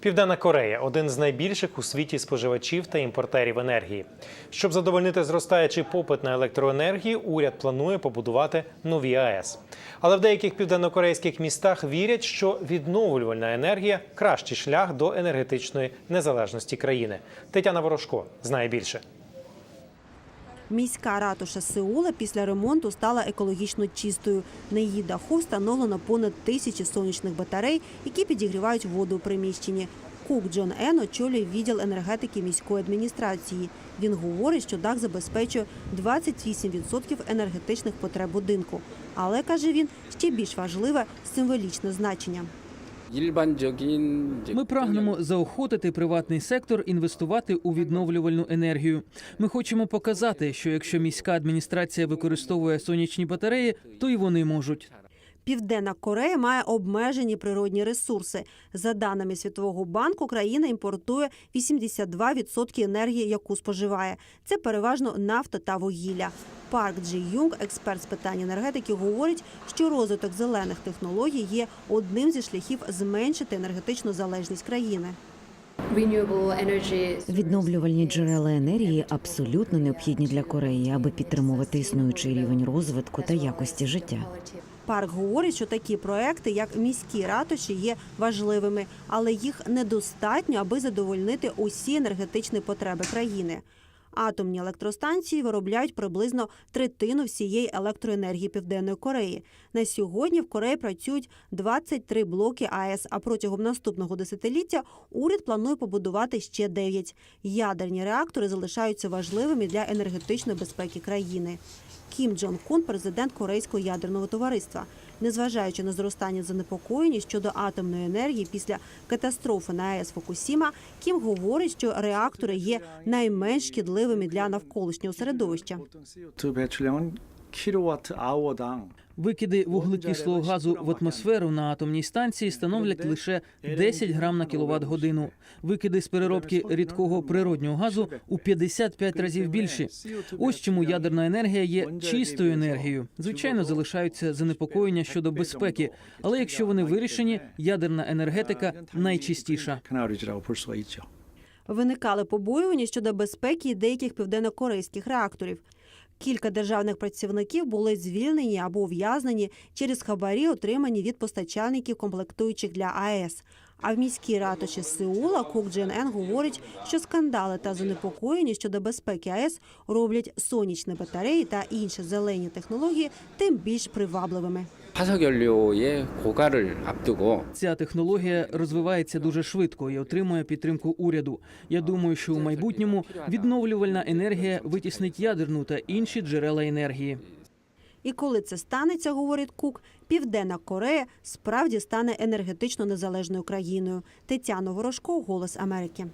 Південна Корея один з найбільших у світі споживачів та імпортерів енергії. Щоб задовольнити зростаючий попит на електроенергію, уряд планує побудувати нові АЕС. Але в деяких південнокорейських містах вірять, що відновлювальна енергія кращий шлях до енергетичної незалежності країни. Тетяна Ворожко знає більше. Міська ратуша Сеула після ремонту стала екологічно чистою. На її даху встановлено понад тисячі сонячних батарей, які підігрівають воду у приміщенні. Кук Джон Ен очолює відділ енергетики міської адміністрації. Він говорить, що дах забезпечує 28% енергетичних потреб будинку. Але каже він, ще більш важливе символічне значення. Ми прагнемо заохотити приватний сектор інвестувати у відновлювальну енергію. Ми хочемо показати, що якщо міська адміністрація використовує сонячні батареї, то й вони можуть. Південна Корея має обмежені природні ресурси. За даними Світового банку, країна імпортує 82% енергії, яку споживає. Це переважно нафта та вугілля. Парк Джі Юнг, експерт з питань енергетики, говорить, що розвиток зелених технологій є одним зі шляхів зменшити енергетичну залежність країни. Відновлювальні джерела енергії абсолютно необхідні для Кореї, аби підтримувати існуючий рівень розвитку та якості життя. Парк говорить, що такі проекти, як міські ратуші, є важливими, але їх недостатньо, аби задовольнити усі енергетичні потреби країни. Атомні електростанції виробляють приблизно третину всієї електроенергії Південної Кореї. На сьогодні в Кореї працюють 23 блоки АЕС, а протягом наступного десятиліття уряд планує побудувати ще 9. Ядерні реактори залишаються важливими для енергетичної безпеки країни. Кім Джон Кун, президент Корейського ядерного товариства. Незважаючи на зростання занепокоєння щодо атомної енергії після катастрофи на АЕС Фукусіма, Кім говорить, що реактори є найменш шкідливими шкідливими для навколишнього середовища. Викиди вуглекислого газу в атмосферу на атомній станції становлять лише 10 грам на кіловат годину. Викиди з переробки рідкого природнього газу у 55 разів більші. Ось чому ядерна енергія є чистою енергією. Звичайно, залишаються занепокоєння щодо безпеки, але якщо вони вирішені, ядерна енергетика найчистіша. Виникали побоювання щодо безпеки деяких південнокорейських реакторів. Кілька державних працівників були звільнені або ув'язнені через хабарі, отримані від постачальників комплектуючих для АЕС. А в міській ратуші Сеула Кук Джен Ен говорить, що скандали та занепокоєння щодо безпеки АЕС роблять сонячні батареї та інші зелені технології тим більш привабливими. Ця технологія розвивається дуже швидко і отримує підтримку уряду. Я думаю, що у майбутньому відновлювальна енергія витіснить ядерну та інші джерела енергії. І коли це станеться, говорить Кук, Південна Корея справді стане енергетично незалежною країною. Тетяна Ворожко, Голос Америки.